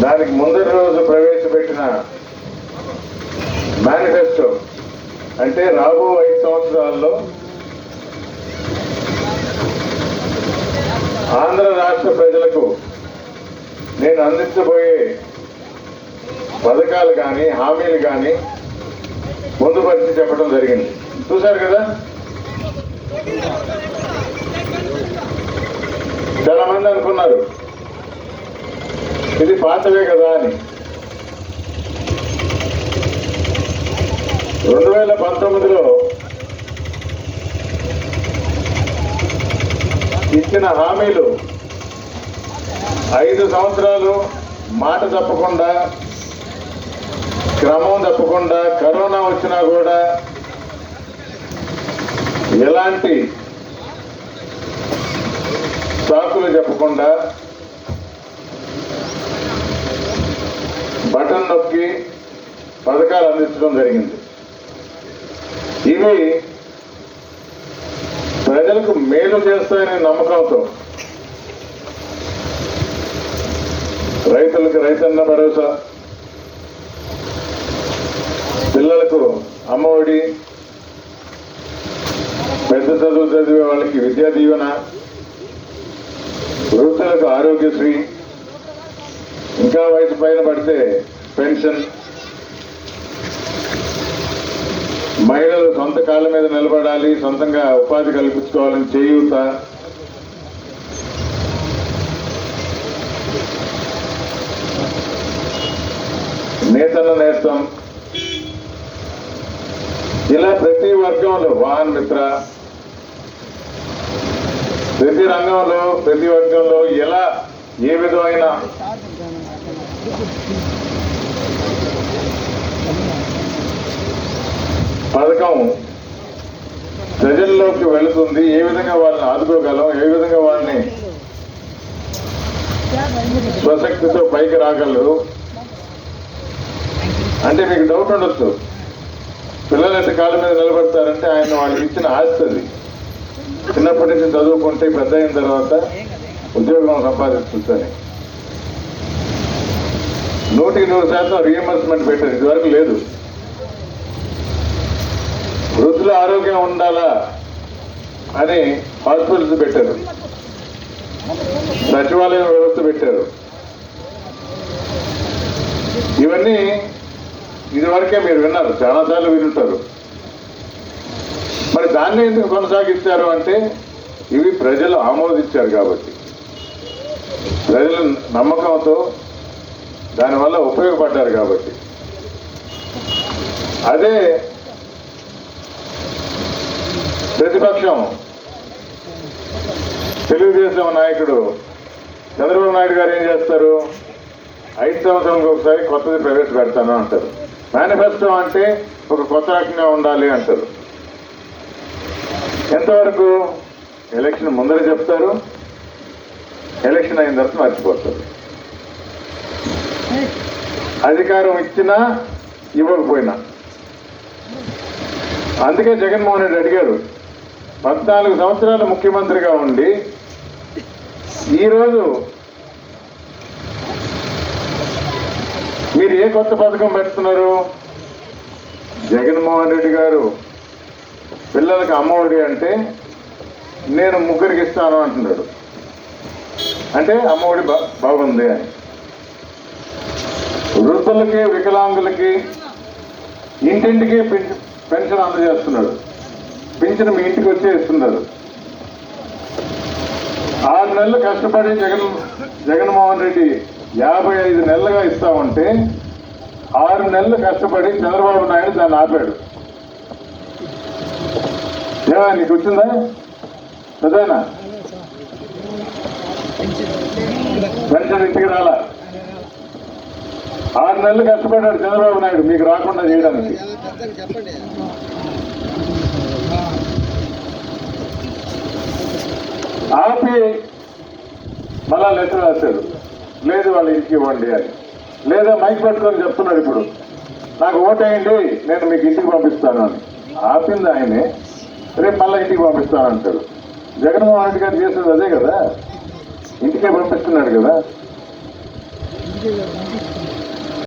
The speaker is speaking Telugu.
దానికి ముందరి రోజు ప్రవేశపెట్టిన మేనిఫెస్టో అంటే రాబో ఐదు సంవత్సరాల్లో ఆంధ్ర రాష్ట్ర ప్రజలకు నేను అందించబోయే పథకాలు కానీ హామీలు కానీ పొందుపరిచి చెప్పడం జరిగింది. చూశారు కదా? చాలా మంది అనుకున్నారు. ఇది పాతవే కదా అని. రెండు వేల పంతొమ్మిదిలో ఇచ్చిన హామీలు ఐదు సంవత్సరాలు మాట తప్పకుండా క్రమం తప్పకుండా కరోనా వచ్చినా కూడా ఎలాంటి సాకులు చెప్పకుండా బటన్ నొక్కి పథకాలు అందించడం జరిగింది. ఇవి ప్రజలకు మేలు చేస్తాయనే నమ్మకంతో రైతులకు రైతన్న భరోసా పిల్లలకు అమ్మఒడి పెద్ద చదువు చదివే వాళ్ళకి విద్యా దీవెన వృద్ధులకు ఆరోగ్యశ్రీ ఇంకా వయసు పైన పడితే పెన్షన్. మహిళలు సొంత కాళ్ళ మీద నిలబడాలి సొంతంగా ఉపాధి కల్పించుకోవాలని చేయూత. నేతన్న నేస్తం. ఇలా ప్రతి వర్గంలో వాహన్ మిత్ర ప్రతి రంగంలో ప్రతి వర్గంలో ఎలా ఏ విధమైన పథకం ప్రజల్లోకి వెళుతుంది ఏ విధంగా వాళ్ళని ఆదుకోగలం ఏ విధంగా వాళ్ళని స్వశక్తితో పైకి రాగలరు? అంటే మీకు డౌట్ ఉండొచ్చు. పిల్లలు ఎంత కాళ్ళ మీద నిలబడతారంటే ఆయన వాళ్ళకి ఇచ్చిన ఆస్తి అది. చిన్నప్పటి నుంచి చదువుకుంటే పెద్ద అయిన తర్వాత ఉద్యోగం సంపాదిస్తుందని నూటికి నూరు శాతం రియంబర్స్మెంట్ పెట్టారు. ఇదివరకు లేదు. వృద్ధుల ఆరోగ్యం ఉండాలా? అని హాస్పిటల్స్ పెట్టారు. సచివాలయం వ్యవస్థ పెట్టారు. ఇవన్నీ ఇదివరకే మీరు విన్నారు చాలాసార్లు వినుంటారు. మరి దాన్ని ఎందుకు కొనసాగించారు అంటే ఇవి ప్రజలు ఆమోదించారు కాబట్టి. ప్రజల నమ్మకంతో దానివల్ల ఉపయోగపడ్డారు కాబట్టి. అదే ప్రతిపక్షం. తెలుగుదేశం నాయకుడు చంద్రబాబు నాయుడు గారు ఏం చేస్తారు? ఐదు సంవత్సరాలకు ఒకసారి కొత్తది ప్రవేశపెడతాను అంటారు. మేనిఫెస్టో అంటే ఒక కొత్త రకంగా ఉండాలి అంటారు. ఎంతవరకు? ఎలక్షన్ ముందర చెప్తారు. ఎలక్షన్ అయిన తర్వాత మర్చిపోతారు. అధికారం ఇచ్చినా ఇవ్వకపోయినా. అందుకే జగన్మోహన్ రెడ్డి అడిగారు పద్నాలుగు సంవత్సరాలు ముఖ్యమంత్రిగా ఉండి ఈరోజు మీరు ఏ కొత్త పథకం పెడుతున్నారు? జగన్మోహన్ రెడ్డి గారు పిల్లలకి అమ్మఒడి అంటే నేను ముగ్గురికి ఇస్తాను అంటున్నాడు. అంటే అమ్మఒడి బా బాగుంది అని. వృద్ధులకి వికలాంగులకి ఇంటింటికి పెన్షన్ అందజేస్తున్నాడు. పెంచిన మీ ఇంటికి వచ్చే ఇస్తున్నారు ఆరు నెలలు కష్టపడి జగన్ జగన్మోహన్ రెడ్డి యాభై ఐదు నెలలుగా ఇస్తామంటే ఆరు నెలలు కష్టపడి చంద్రబాబు నాయుడు దాన్ని ఆపాడు. ఏమా నీకు వచ్చిందా? చదివేనా పెన్షన్ ఇంటికి రాలా? ఆరు నెలలు కష్టపడ్డాడు చంద్రబాబు నాయుడు మీకు రాకుండా చేయడానికి. ఆపి మళ్ళా లెటర్ రాశాడు. లేదు వాళ్ళ ఇంటికి ఇవ్వండి అని. లేదా మైక్ పట్టుకొని చెప్తున్నాడు ఇప్పుడు. నాకు ఓటేయండి నేను మీకు ఇంటికి పంపిస్తాను అని. ఆపింది ఆయనే. రేపు మళ్ళీ ఇంటికి పంపిస్తాను అంటాడు. జగన్మోహన్ రెడ్డి గారు చేసేది అదే కదా? ఇంటికే పంపిస్తున్నాడు కదా?